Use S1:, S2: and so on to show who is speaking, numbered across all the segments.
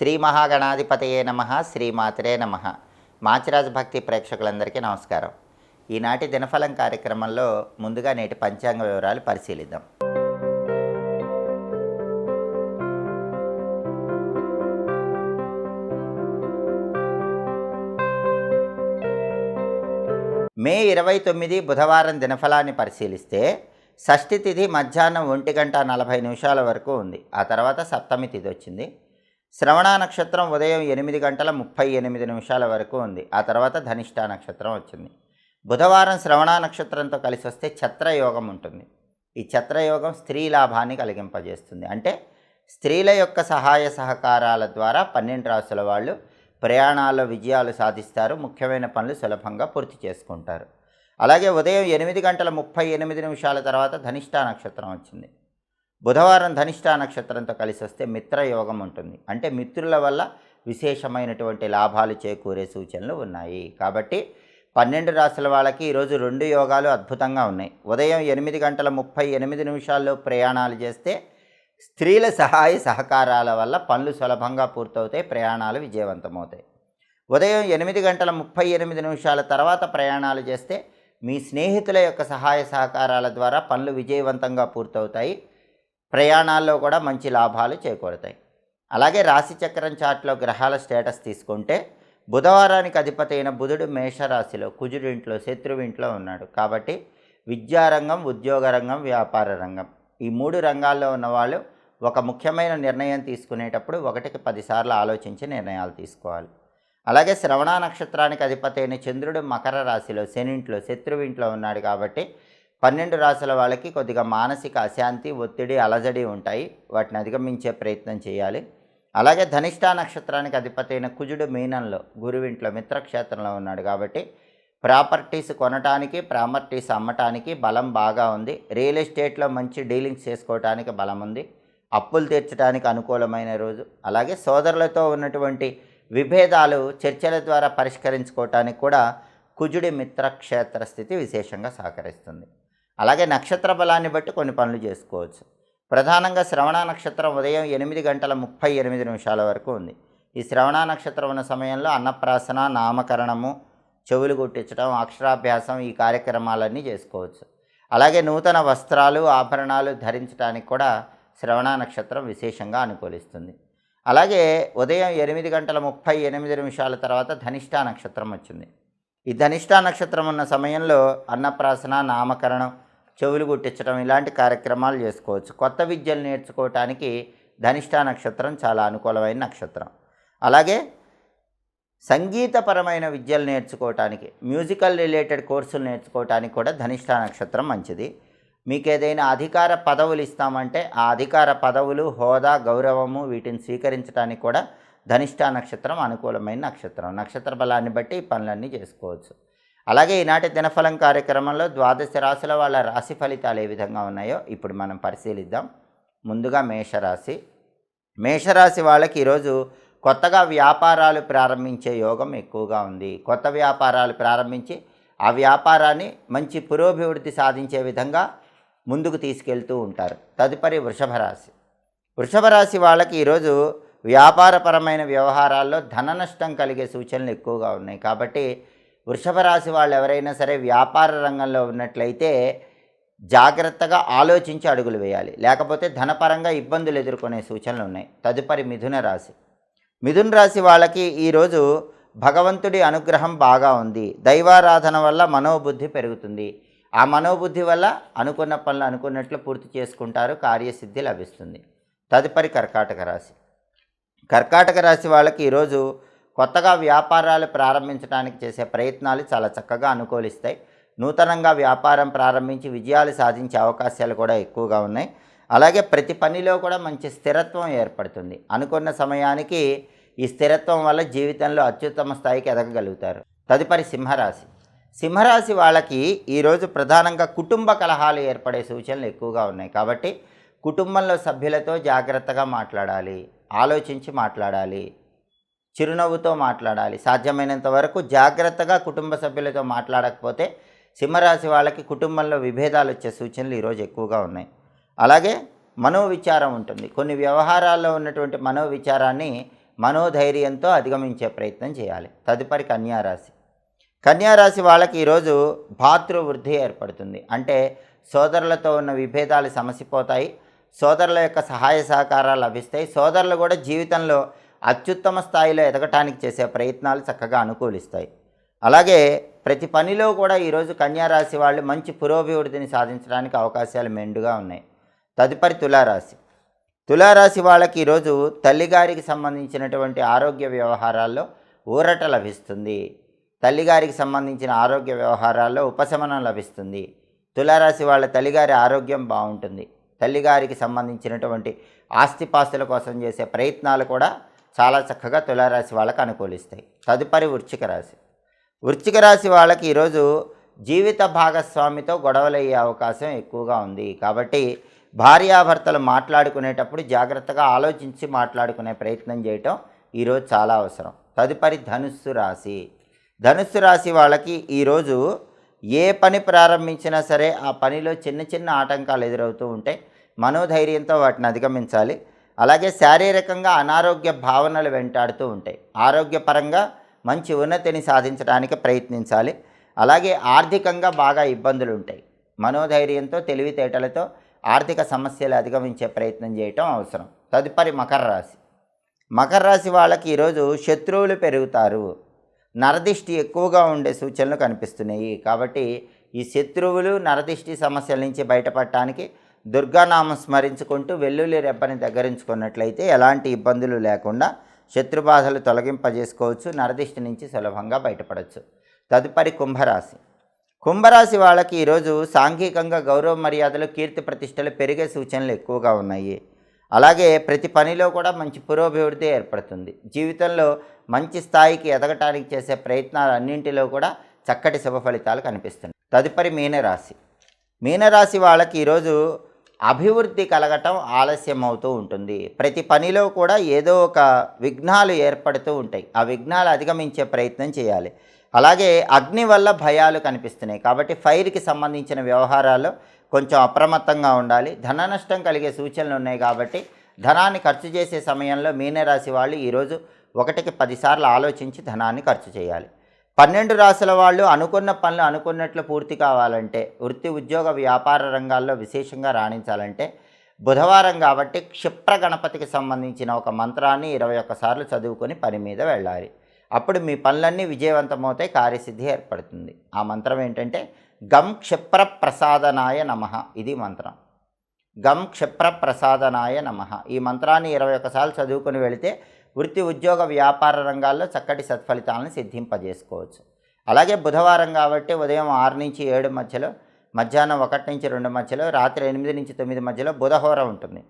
S1: శ్రీ మహాగణాధిపతయే నమ శ్రీమాతరే నమ. మాచిరాజ్ భక్తి ప్రేక్షకులందరికీ నమస్కారం. ఈనాటి దినఫలం కార్యక్రమంలో ముందుగా నేటి పంచాంగ వివరాలు పరిశీలిద్దాం. మే ఇరవై తొమ్మిది బుధవారం దినఫలాన్ని పరిశీలిస్తే షష్ఠి తిథి మధ్యాహ్నం ఒంటి గంట నలభై నిమిషాల వరకు ఉంది. ఆ తర్వాత సప్తమి తిథి వచ్చింది. శ్రవణ నక్షత్రం ఉదయం ఎనిమిది గంటల ముప్పై ఎనిమిది నిమిషాల వరకు ఉంది. ఆ తర్వాత ధనిష్ట నక్షత్రం వచ్చింది. బుధవారం శ్రవణ నక్షత్రంతో కలిసి వస్తే ఛత్రయోగం ఉంటుంది. ఈ ఛత్రయోగం స్త్రీ లాభాన్ని కలిగింపజేస్తుంది. అంటే స్త్రీల యొక్క సహాయ సహకారాల ద్వారా పన్నెండు రాసుల వాళ్ళు ప్రయాణాల్లో విజయాలు సాధిస్తారు. ముఖ్యమైన పనులు సులభంగా పూర్తి చేసుకుంటారు. అలాగే ఉదయం ఎనిమిది గంటల ముప్పై ఎనిమిది నిమిషాల తర్వాత ధనిష్ట నక్షత్రం వచ్చింది. బుధవారం ధనిష్టా నక్షత్రంతో కలిసి వస్తే మిత్రయోగం ఉంటుంది. అంటే మిత్రుల వల్ల విశేషమైనటువంటి లాభాలు చేకూరే సూచనలు ఉన్నాయి. కాబట్టి పన్నెండు రాసుల వాళ్ళకి ఈరోజు రెండు యోగాలు అద్భుతంగా ఉన్నాయి. ఉదయం ఎనిమిది గంటల ముప్పై ఎనిమిది నిమిషాల్లో ప్రయాణాలు చేస్తే స్త్రీల సహాయ సహకారాల వల్ల పనులు సులభంగా పూర్తవుతాయి ప్రయాణాలు విజయవంతమవుతాయి. ఉదయం ఎనిమిది గంటల ముప్పై ఎనిమిది నిమిషాల తర్వాత ప్రయాణాలు చేస్తే మీ స్నేహితుల యొక్క సహాయ సహకారాల ద్వారా పనులు విజయవంతంగా పూర్తవుతాయి. ప్రయాణాల్లో కూడా మంచి లాభాలు చేకూరుతాయి. అలాగే రాశిచక్రం చాట్లో గ్రహాల స్టేటస్ తీసుకుంటే బుధవారానికి అధిపతి అయిన బుధుడు మేషరాశిలో కుజుడింట్లో శత్రువింట్లో ఉన్నాడు. కాబట్టి విద్యారంగం ఉద్యోగ రంగం వ్యాపార రంగం ఈ మూడు రంగాల్లో ఉన్నవాళ్ళు ఒక ముఖ్యమైన నిర్ణయం తీసుకునేటప్పుడు ఒకటికి పదిసార్లు ఆలోచించి నిర్ణయాలు తీసుకోవాలి. అలాగే శ్రవణ నక్షత్రానికి అధిపతి అయిన చంద్రుడు మకర రాశిలో శనింట్లో శత్రువింట్లో ఉన్నాడు కాబట్టి పన్నెండు రాశుల వాళ్ళకి కొద్దిగా మానసిక అశాంతి ఒత్తిడి అలజడి ఉంటాయి. వాటిని అధిగమించే ప్రయత్నం చేయాలి. అలాగే ధనిష్టా నక్షత్రానికి అధిపతి అయిన కుజుడు మీనంలో గురువింట్లో మిత్రక్షేత్రంలో ఉన్నాడు కాబట్టి ప్రాపర్టీస్ కొనటానికి ప్రాపర్టీస్ అమ్మటానికి బలం బాగా ఉంది. రియల్ ఎస్టేట్లో మంచి డీలింగ్స్ చేసుకోవటానికి బలం ఉంది. అప్పులు తీర్చడానికి అనుకూలమైన రోజు. అలాగే సోదరులతో ఉన్నటువంటి విభేదాలు చర్చల ద్వారా పరిష్కరించుకోవటానికి కూడా కుజుడి మిత్రక్షేత్ర స్థితి విశేషంగా సహకరిస్తుంది. అలాగే నక్షత్ర బలాన్ని బట్టి కొన్ని పనులు చేసుకోవచ్చు. ప్రధానంగా శ్రవణ నక్షత్రం ఉదయం ఎనిమిది గంటల ముప్పై ఎనిమిది నిమిషాల వరకు ఉంది. ఈ శ్రవణ నక్షత్రం ఉన్న సమయంలో అన్నప్రాసన నామకరణము చెవులు కుట్టించడం అక్షరాభ్యాసం ఈ కార్యక్రమాలన్నీ చేసుకోవచ్చు. అలాగే నూతన వస్త్రాలు ఆభరణాలు ధరించడానికి కూడా శ్రవణ నక్షత్రం విశేషంగా అనుకూలిస్తుంది. అలాగే ఉదయం ఎనిమిది గంటల ముప్పై ఎనిమిది నిమిషాల తర్వాత ధనిష్ట నక్షత్రం వచ్చింది. ఈ ధనిష్ట నక్షత్రం ఉన్న సమయంలో అన్నప్రాసన నామకరణం చెవులు గుట్టించడం ఇలాంటి కార్యక్రమాలు చేసుకోవచ్చు. కొత్త విద్యలు నేర్చుకోవటానికి ధనిష్ట నక్షత్రం చాలా అనుకూలమైన నక్షత్రం. అలాగే సంగీతపరమైన విద్యలు నేర్చుకోవటానికి మ్యూజికల్ రిలేటెడ్ కోర్సులు నేర్చుకోవటానికి కూడా ధనిష్ట నక్షత్రం మంచిది. మీకు ఏదైనా అధికార పదవులు ఇస్తామంటే ఆ అధికార పదవులు హోదా గౌరవము వీటిని స్వీకరించడానికి కూడా ధనిష్ట నక్షత్రం అనుకూలమైన నక్షత్రం. నక్షత్ర బలాన్ని బట్టి ఈ పనులన్నీ చేసుకోవచ్చు. అలాగే ఈనాటి దినఫలం కార్యక్రమంలో ద్వాదశ రాశుల వాళ్ళ రాశి ఫలితాలు ఏ విధంగా ఉన్నాయో ఇప్పుడు మనం పరిశీలిద్దాం. ముందుగా మేషరాశి. మేషరాశి వాళ్ళకి ఈరోజు కొత్తగా వ్యాపారాలు ప్రారంభించే యోగం ఎక్కువగా ఉంది. కొత్త వ్యాపారాలు ప్రారంభించి ఆ వ్యాపారాన్ని మంచి పురోభివృద్ధి సాధించే విధంగా ముందుకు తీసుకెళ్తూ ఉంటారు. తదుపరి వృషభ రాశి. వృషభ రాశి వాళ్ళకి ఈరోజు వ్యాపారపరమైన వ్యవహారాల్లో ధన నష్టం కలిగే సూచనలు ఎక్కువగా ఉన్నాయి. కాబట్టి వృషభ రాశి వాళ్ళు ఎవరైనా సరే వ్యాపార రంగంలో ఉన్నట్లయితే జాగ్రత్తగా ఆలోచించి అడుగులు వేయాలి. లేకపోతే ధనపరంగా ఇబ్బందులు ఎదుర్కొనే సూచనలు ఉన్నాయి. తదుపరి మిథున రాశి. మిథున రాశి వాళ్ళకి ఈరోజు భగవంతుడి అనుగ్రహం బాగా ఉంది. దైవారాధన వల్ల మనోబుద్ధి పెరుగుతుంది. ఆ మనోబుద్ధి వల్ల అనుకున్న పనులు అనుకున్నట్లు పూర్తి చేసుకుంటారు. కార్యసిద్ధి లభిస్తుంది. తదుపరి కర్కాటక రాశి. కర్కాటక రాశి వాళ్ళకి ఈరోజు కొత్తగా వ్యాపారాలు ప్రారంభించడానికి చేసే ప్రయత్నాలు చాలా చక్కగా అనుకూలిస్తాయి. నూతనంగా వ్యాపారం ప్రారంభించి విజయాలు సాధించే అవకాశాలు కూడా ఎక్కువగా ఉన్నాయి. అలాగే ప్రతి పనిలో కూడా మంచి స్థిరత్వం ఏర్పడుతుంది. అనుకున్న సమయానికి ఈ స్థిరత్వం వల్ల జీవితంలో అత్యుత్తమ స్థాయికి ఎదగగలుగుతారు. తదుపరి సింహరాశి. సింహరాశి వాళ్ళకి ఈరోజు ప్రధానంగా కుటుంబ కలహాలు ఏర్పడే సూచనలు ఎక్కువగా ఉన్నాయి. కాబట్టి కుటుంబంలో సభ్యులతో జాగ్రత్తగా మాట్లాడాలి. ఆలోచించి మాట్లాడాలి. చిరునవ్వుతో మాట్లాడాలి. సాధ్యమైనంత వరకు జాగ్రత్తగా కుటుంబ సభ్యులతో మాట్లాడకపోతే సింహరాశి వాళ్ళకి కుటుంబంలో విభేదాలు వచ్చే సూచనలు ఈరోజు ఎక్కువగా ఉన్నాయి. అలాగే మనోవిచారం ఉంటుంది. కొన్ని వ్యవహారాల్లో ఉన్నటువంటి మనోవిచారాన్ని మనోధైర్యంతో అధిగమించే ప్రయత్నం చేయాలి. తదుపరి కన్యారాశి. కన్యారాశి వాళ్ళకి ఈరోజు భాతృవృద్ధి ఏర్పడుతుంది. అంటే సోదరులతో ఉన్న విభేదాలు సమసిపోతాయి. సోదరుల యొక్క సహాయ సహకారాలు లభిస్తాయి. సోదరులు కూడా జీవితంలో అత్యుత్తమ స్థాయిలో ఎదగటానికి చేసే ప్రయత్నాలు చక్కగా అనుకూలిస్తాయి. అలాగే ప్రతి పనిలో కూడా ఈరోజు కన్యారాశి వాళ్ళు మంచి పురోభివృద్ధిని సాధించడానికి అవకాశాలు మెండుగా ఉన్నాయి. తదుపరి తులారాశి. తులారాశి వాళ్ళకి ఈరోజు తల్లిగారికి సంబంధించినటువంటి ఆరోగ్య వ్యవహారాల్లో ఊరట లభిస్తుంది. తల్లిగారికి సంబంధించిన ఆరోగ్య వ్యవహారాల్లో ఉపశమనం లభిస్తుంది. తులారాశి వాళ్ళ తల్లిగారి ఆరోగ్యం బాగుంటుంది. తల్లిగారికి సంబంధించినటువంటి ఆస్తిపాస్తుల కోసం చేసే ప్రయత్నాలు కూడా చాలా చక్కగా తులారాశి వాళ్ళకు అనుకూలిస్తాయి. తదుపరి వృచ్చిక రాశి. వృచ్చిక రాశి వాళ్ళకి ఈరోజు జీవిత భాగస్వామితో గొడవలయ్యే అవకాశం ఎక్కువగా ఉంది. కాబట్టి భార్యాభర్తలు మాట్లాడుకునేటప్పుడు జాగ్రత్తగా ఆలోచించి మాట్లాడుకునే ప్రయత్నం చేయటం ఈరోజు చాలా అవసరం. తదుపరి ధనుస్సు రాశి. ధనుస్సు రాశి వాళ్ళకి ఈరోజు ఏ పని ప్రారంభించినా సరే ఆ పనిలో చిన్న చిన్న ఆటంకాలు ఎదురవుతూ ఉంటే మనోధైర్యంతో వాటిని అధిగమించాలి. అలాగే శారీరకంగా అనారోగ్య భావనలు వెంటాడుతూ ఉంటాయి. ఆరోగ్యపరంగా మంచి ఉన్నతిని సాధించడానికి ప్రయత్నించాలి. అలాగే ఆర్థికంగా బాగా ఇబ్బందులు ఉంటాయి. మనోధైర్యంతో తెలివితేటలతో ఆర్థిక సమస్యలు అధిగమించే ప్రయత్నం చేయటం అవసరం. తదుపరి మకర రాశి. మకర రాశి వాళ్ళకి ఈరోజు శత్రువులు పెరుగుతారు. నరదిష్టి ఎక్కువగా ఉండే సూచనలు కనిపిస్తున్నాయి. కాబట్టి ఈ శత్రువులు నరదిష్టి సమస్యల నుంచి బయటపడటానికి దుర్గానామం స్మరించుకుంటూ వెల్లుల్లి రెబ్బని దగ్గరించుకున్నట్లయితే ఎలాంటి ఇబ్బందులు లేకుండా శత్రుబాధలు తొలగింపజేసుకోవచ్చు నరదిష్టి నుంచి సులభంగా బయటపడవచ్చు తదుపరి కుంభరాశి. కుంభరాశి వాళ్ళకి ఈరోజు సాంఘికంగా గౌరవ మర్యాదలు కీర్తి ప్రతిష్టలు పెరిగే సూచనలు ఎక్కువగా ఉన్నాయి. అలాగే ప్రతి పనిలో కూడా మంచి పురోభివృద్ధి ఏర్పడుతుంది. జీవితంలో మంచి స్థాయికి ఎదగటానికి చేసే ప్రయత్నాలు అన్నింటిలో కూడా చక్కటి శుభ ఫలితాలు కనిపిస్తున్నాయి. తదుపరి మీనరాశి. మీనరాశి వాళ్ళకి ఈరోజు అభివృద్ధి కలగటం ఆలస్యం అవుతూ ఉంటుంది. ప్రతి పనిలో కూడా ఏదో ఒక విఘ్నాలు ఏర్పడుతూ ఉంటాయి. ఆ విఘ్నాలు అధిగమించే ప్రయత్నం చేయాలి. అలాగే అగ్ని వల్ల భయాలు కనిపిస్తున్నాయి. కాబట్టి ఫైర్కి సంబంధించిన వ్యవహారాల్లో కొంచెం అప్రమత్తంగా ఉండాలి. ధన నష్టం కలిగే సూచనలు ఉన్నాయి కాబట్టి ధనాన్ని ఖర్చు చేసే సమయంలో మీనరాశి వాళ్ళు ఈరోజు ఒకటికి పదిసార్లు ఆలోచించి ధనాన్ని ఖర్చు చేయాలి. పన్నెండు రాసుల వాళ్ళు అనుకున్న పనులు అనుకున్నట్లు పూర్తి కావాలంటే వృత్తి ఉద్యోగ వ్యాపార రంగాల్లో విశేషంగా రాణించాలంటే బుధవారం కాబట్టి క్షిప్ర గణపతికి సంబంధించిన ఒక మంత్రాన్ని ఇరవై ఒక్కసార్లు చదువుకొని పని మీద వెళ్ళాలి. అప్పుడు మీ పనులన్నీ విజయవంతమవుతాయి కార్యసిద్ధి ఏర్పడుతుంది. ఆ మంత్రం ఏంటంటే గం క్షిప్ర ప్రసాదనాయ నమ ఇది మంత్రం. గం క్షిప్ర ప్రసాదనాయ నమ ఈ మంత్రాన్ని ఇరవై ఒక్కసార్లు చదువుకొని వెళితే వృత్తి ఉద్యోగ వ్యాపార రంగాల్లో చక్కటి సత్ఫలితాలను సిద్ధింపజేసుకోవచ్చు. అలాగే బుధవారం కాబట్టి ఉదయం ఆరు నుంచి ఏడు మధ్యలో మధ్యాహ్నం ఒకటి నుంచి రెండు మధ్యలో రాత్రి ఎనిమిది నుంచి తొమ్మిది మధ్యలో బుధహోర ఉంటుంది.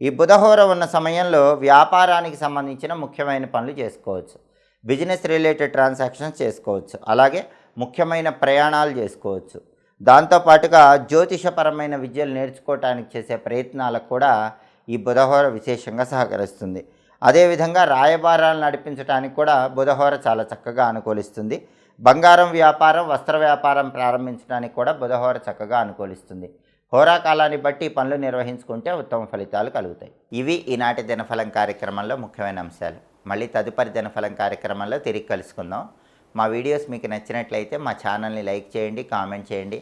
S1: ఈ బుధహోర ఉన్న సమయంలో వ్యాపారానికి సంబంధించిన ముఖ్యమైన పనులు చేసుకోవచ్చు. బిజినెస్ రిలేటెడ్ ట్రాన్సాక్షన్స్ చేసుకోవచ్చు. అలాగే ముఖ్యమైన ప్రయాణాలు చేసుకోవచ్చు. దాంతోపాటుగా జ్యోతిషపరమైన విద్యలు నేర్చుకోవటానికి చేసే ప్రయత్నాలకు కూడా ఈ బుధహోర విశేషంగా సహకరిస్తుంది. అదేవిధంగా రాయబారాలు నడిపించడానికి కూడా బుధహోర చాలా చక్కగా అనుకూలిస్తుంది. బంగారం వ్యాపారం వస్త్ర వ్యాపారం ప్రారంభించడానికి కూడా బుధహోర చక్కగా అనుకూలిస్తుంది. హోరాకాలాన్ని బట్టి పనులు నిర్వహించుకుంటే ఉత్తమ ఫలితాలు కలుగుతాయి. ఇవి ఈనాటి దినఫలం కార్యక్రమంలో ముఖ్యమైన అంశాలు. మళ్ళీ తదుపరి దినఫలం కార్యక్రమంలో తిరిగి కలుసుకుందాం. మా వీడియోస్ మీకు నచ్చినట్లయితే మా ఛానల్ని లైక్ చేయండి కామెంట్ చేయండి.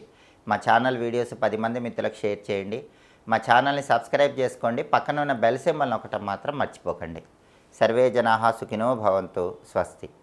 S1: మా ఛానల్ వీడియోస్ పది మంది మిత్రులకు షేర్ చేయండి. మా ఛానల్ని సబ్స్క్రైబ్ చేసుకోండి. పక్కన ఉన్న బెల్ సింబల్ని ఒకటం మాత్రం మర్చిపోకండి. సర్వే జనాహా సుఖినో భవంతు. స్వస్తి.